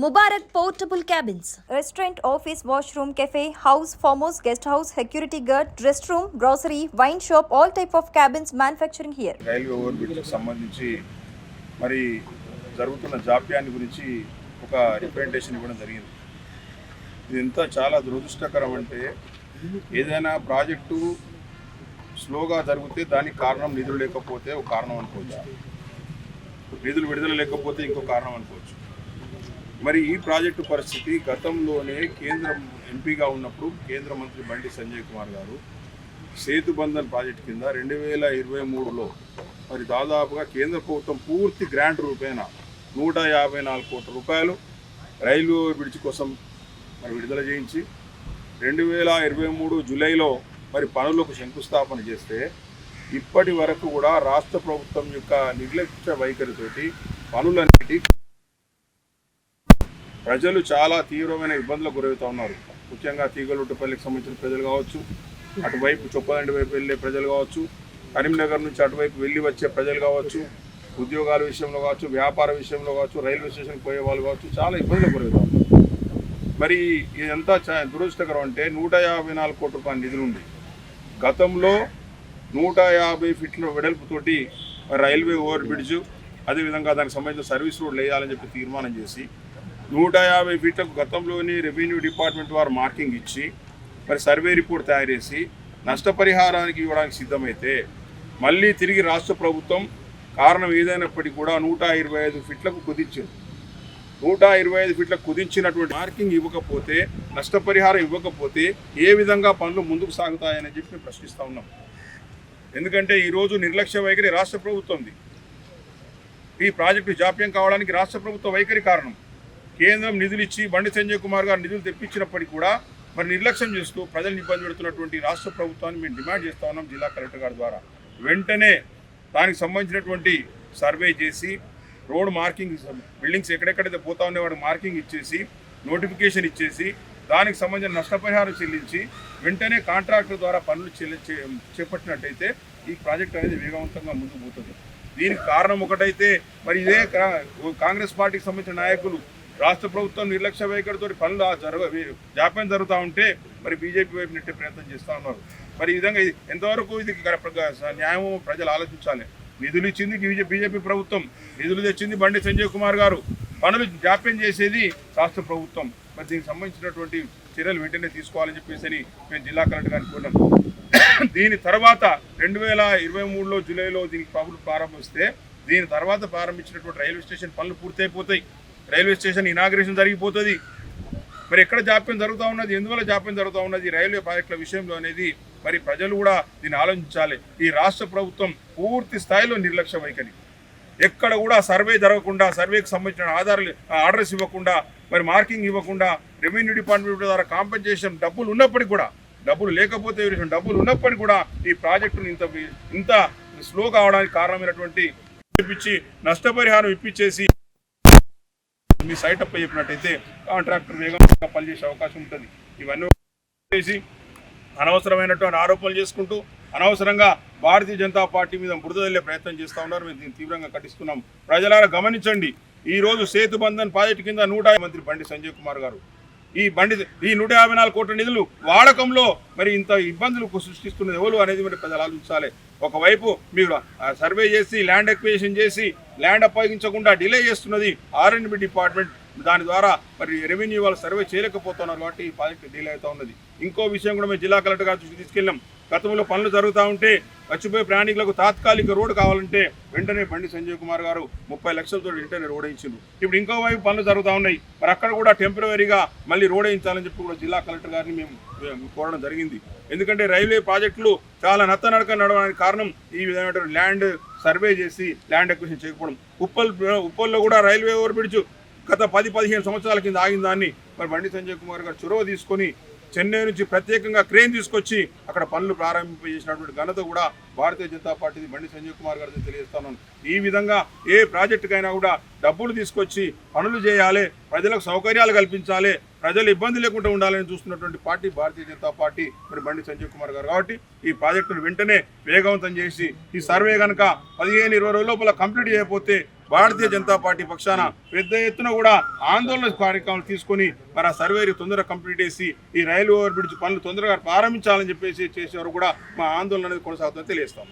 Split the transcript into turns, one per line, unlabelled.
Mubarak portable cabins.
Restaurant office washroom cafe house farmhouse guest house security guard rest room grocery wine shop all type of cabins manufacturing here.
Railway over సంబంధించి మరి జరుగుతున్న జాప్యాన్ని గురించి ఒక representation ఇవ్వడం జరిగింది. ఇదంతా చాలా దురదృష్టకరం అంటే ఏదైనా ప్రాజెక్టు స్లోగా జరిగితే దానికి కారణం నిధులు లేకపోతే ఒక కారణం అనుకోవచ్చు. నిధులు విడుదల లేకపోతే ఇంకో కారణం అనుకోవచ్చు. మరి ఈ ప్రాజెక్టు పరిస్థితి గతంలోనే కేంద్రం ఎంపీగా ఉన్నప్పుడు కేంద్ర మంత్రి బండి సంజయ్ కుమార్ గారు సేతు బంధన్ ప్రాజెక్ట్ కింద రెండు వేల ఇరవై మూడులో మరి దాదాపుగా కేంద్ర ప్రభుత్వం పూర్తి గ్రాంట్ రూపేణ నూట యాభై నాలుగు కోట్ల రూపాయలు రైల్వే బ్రిడ్జ్ కోసం మరి విడుదల చేయించి రెండు వేల ఇరవై మూడు జూలైలో మరి పనులకు శంకుస్థాపన చేస్తే ఇప్పటి వరకు కూడా రాష్ట్ర ప్రభుత్వం యొక్క నిర్లక్ష్య వైఖరితోటి పనులన్నిటి ప్రజలు చాలా తీవ్రమైన ఇబ్బందులకు గురవుతూ ఉన్నారు. ముఖ్యంగా తీగలుట్టుపల్లికి సంబంధించిన ప్రజలు కావచ్చు అటువైపు చొప్పదండి వైపు వెళ్ళే ప్రజలు కావచ్చు కరీంనగర్ నుంచి అటువైపు వెళ్ళి వచ్చే ప్రజలు కావచ్చు ఉద్యోగాల విషయంలో కావచ్చు వ్యాపార విషయంలో కావచ్చు రైల్వే స్టేషన్కి పోయే వాళ్ళు కావచ్చు చాలా ఇబ్బందులకు గురవుతూ మరి ఇదంతా చా- దురదృష్టకరం అంటే నూట యాభై నాలుగు కోట్ల రూపాయల నిధులు ఉంది గతంలో నూట యాభై ఫీట్ల వెడల్పుతోటి రైల్వే ఓవర్ బ్రిడ్జ్ అదేవిధంగా దానికి సంబంధించిన సర్వీస్ రోడ్లు వేయాలని చెప్పి తీర్మానం చేసి నూట యాభై ఫీట్లకు గతంలోని రెవెన్యూ డిపార్ట్మెంట్ వారు మార్కింగ్ ఇచ్చి మరి సర్వే రిపోర్ట్ తయారు చేసి నష్టపరిహారానికి ఇవ్వడానికి సిద్ధమైతే మళ్ళీ తిరిగి రాష్ట్ర ప్రభుత్వం కారణం ఏదైనప్పటికీ కూడా నూట ఇరవై ఐదు ఫీట్లకు కుదించింది. నూట ఇరవై ఐదు ఫీట్లకు కుదించినటువంటి మార్కింగ్ ఇవ్వకపోతే నష్టపరిహారం ఇవ్వకపోతే ఏ విధంగా పనులు ముందుకు సాగుతాయని చెప్పి మేము ప్రశ్నిస్తూ ఉన్నాం. ఎందుకంటే ఈరోజు నిర్లక్ష్య వైఖరి రాష్ట్ర ప్రభుత్వంది. ఈ ప్రాజెక్టు జాప్యం కావడానికి రాష్ట్ర ప్రభుత్వ వైఖరి కారణం. కేంద్రం నిధులు ఇచ్చి బండి సంజయ్ కుమార్ గారు నిధులు తెప్పించినప్పటికీ కూడా మరి నిర్లక్ష్యం చేస్తూ ప్రజలను ఇబ్బంది పెడుతున్నటువంటి రాష్ట్ర ప్రభుత్వాన్ని మేము డిమాండ్ చేస్తా ఉన్నాం జిల్లా కలెక్టర్ గారి ద్వారా. వెంటనే దానికి సంబంధించినటువంటి సర్వే చేసి రోడ్ మార్కింగ్ బిల్డింగ్స్ ఎక్కడెక్కడైతే పోతా ఉండే వాడికి మార్కింగ్ ఇచ్చేసి నోటిఫికేషన్ ఇచ్చేసి దానికి సంబంధించిన నష్టపరిహారం చెల్లించి వెంటనే కాంట్రాక్టర్ ద్వారా పనులు చెల్లి చే- చేపట్టినట్టయితే ఈ ప్రాజెక్ట్ అనేది వేగవంతంగా ముందుకు పోతుంది. దీనికి కారణం ఒకటైతే మరి ఇదే కాంగ్రెస్ పార్టీకి సంబంధించిన నాయకులు రాష్ట్ర ప్రభుత్వం నిర్లక్ష్య వైఖరితో పనులు జరగ జాప్యం జరుగుతూ ఉంటే మరి బీజేపీ వైపు నెట్టే ప్రయత్నం చేస్తూ ఉన్నారు. మరి ఈ విధంగా ఇది ఎంతవరకు ఇది న్యాయం న్యాయమో ప్రజలు ఆలోచించాలి? నిధులు ఇచ్చింది బీజేపీ ప్రభుత్వం. నిధులు తెచ్చింది బండి సంజయ్ కుమార్ గారు. పనులు జాప్యం చేసేది రాష్ట్ర ప్రభుత్వం. మరి దీనికి సంబంధించినటువంటి చర్యలు వెంటనే తీసుకోవాలని చెప్పేసి అని మేము జిల్లా కలెక్టర్ గారిని కోరినాం. దీని తర్వాత రెండు వేల ఇరవై మూడులో జూలైలో దీనికి పనులు ప్రారంభిస్తే దీని తర్వాత ప్రారంభించినటువంటి రైల్వే స్టేషన్ పనులు పూర్తయిపోతాయి. రైల్వే స్టేషన్ ఇనాగ్రేషన్ జరిగిపోతుంది. మరి ఎక్కడ జాప్యం జరుగుతూ ఉన్నది? ఎందువల్ల జాప్యం జరుగుతూ ఉన్నది? రైల్వే ప్రాజెక్టుల విషయంలో అనేది మరి ప్రజలు కూడా దీన్ని ఆలోచించాలి. ఈ రాష్ట్ర ప్రభుత్వం పూర్తి స్థాయిలో నిర్లక్ష్య వైఖరి ఎక్కడ కూడా సర్వే జరగకుండా సర్వేకి సంబంధించిన ఆధారాలు ఆర్డర్స్ ఇవ్వకుండా మరి మార్కింగ్ ఇవ్వకుండా రెవెన్యూ డిపార్ట్మెంట్ ద్వారా కాంపెన్సేషన్ డబ్బులు ఉన్నప్పటికీ కూడా డబ్బులు లేకపోతే డబ్బులు ఉన్నప్పటికీ కూడా ఈ ప్రాజెక్టును ఇంత ఇంత స్లో కావడానికి కారణమైనటువంటి ఇప్పించి నష్టపరిహారం ఇప్పించేసి మీ సైట్ అప్ చెప్పినట్టయితే కాంట్రాక్టర్ వేగంగా పనిచేసే అవకాశం ఉంటుంది. ఇవన్నీ చేసి అనవసరమైనటువంటి ఆరోపణలు చేసుకుంటూ అనవసరంగా భారతీయ జనతా పార్టీ మీద బురదల్లే ప్రయత్నం చేస్తూ ఉన్నారు. మేము దీన్ని తీవ్రంగా ఖండిస్తున్నాం. ప్రజలారా గమనించండి ఈ రోజు ప్రాజెక్టు కింద నూట మంత్రి బండి సంజయ్ కుమార్ గారు ఈ బండి ఈ నూట యాభై నాలుగు కోట్ల నిధులు వాడకంలో మరి ఇంత ఇబ్బందులు సృష్టిస్తున్నది ఎవరు అనేది మరి పెద్దలు ఆలోచించాలి. ఒకవైపు మీరు సర్వే చేసి ల్యాండ్ ఎక్వేషన్ చేసి ల్యాండ్ అప్పగించకుండా డిలే చేస్తున్నది ఆర్ఎండ్బి డిపార్ట్మెంట్. దాని ద్వారా మరి రెవెన్యూ వాళ్ళు సర్వే చేయలేకపోతున్నారు కాబట్టి ఈ ప్రాజెక్ట్ డిలే అవుతా ఉన్నది. ఇంకో విషయం కూడా మేము జిల్లా కలెక్టర్ గారి దృష్టికి తీసుకెళ్ళాం గతంలో పనులు జరుగుతూ ఉంటే చచ్చిపోయే ప్రయాణికులకు తాత్కాలిక రోడ్డు కావాలంటే వెంటనే బండి సంజయ్ కుమార్ గారు ముప్పై లక్షలతో వెంటనే రోడ్ వేయించారు ఇప్పుడు ఇంకో వైపు పనులు జరుగుతూ ఉన్నాయి. మరి అక్కడ కూడా టెంపరీగా మళ్ళీ రోడ్ వేయించాలని చెప్పి కూడా జిల్లా కలెక్టర్ గారిని మేము కోరడం జరిగింది. ఎందుకంటే రైల్వే ప్రాజెక్టులు చాలా నత్తనడక నడవడానికి కారణం ఈ విధమైన ల్యాండ్ సర్వే చేసి ల్యాండ్ ఎక్విజిషన్ చేయకపోవడం. ఉప్పల్ ఉప్పల్లో కూడా రైల్వే ఓవర్బ్రిడ్జ్ గత పది పదిహేను సంవత్సరాల కింద ఆగిన దాన్ని మరి బండి సంజయ్ కుమార్ గారు చొరవ తీసుకొని చెన్నై నుంచి ప్రత్యేకంగా క్రేన్ తీసుకొచ్చి అక్కడ పనులు ప్రారంభింపజేసినటువంటి ఘనత కూడా భారతీయ జనతా పార్టీ బండి సంజయ్ కుమార్ గారితో తెలియజేస్తాను. ఈ విధంగా ఏ ప్రాజెక్టుకైనా కూడా డబ్బులు తీసుకొచ్చి పనులు చేయాలి. ప్రజలకు సౌకర్యాలు కల్పించాలి. ప్రజలు ఇబ్బంది లేకుండా ఉండాలని చూస్తున్నటువంటి పార్టీ భారతీయ జనతా పార్టీ మరి బండి సంజయ్ కుమార్ గారు. కాబట్టి ఈ ప్రాజెక్టును వెంటనే వేగవంతం చేసి ఈ సర్వే కనుక పదిహేను ఇరవై రోజుల లోపల కంప్లీట్ చేయకపోతే భారతీయ జనతా పార్టీ పక్షాన పెద్ద ఎత్తున కూడా ఆందోళన కార్యక్రమాలు తీసుకొని మరి ఆ సర్వేని తొందరగా కంప్లీట్ చేసి ఈ రైలు ఓవర్ బ్రిడ్జ్ పనులు తొందరగా ప్రారంభించాలని చెప్పేసి చేసేవారు కూడా మా ఆందోళన అనేది కొనసాగుతుందని తెలియస్తాం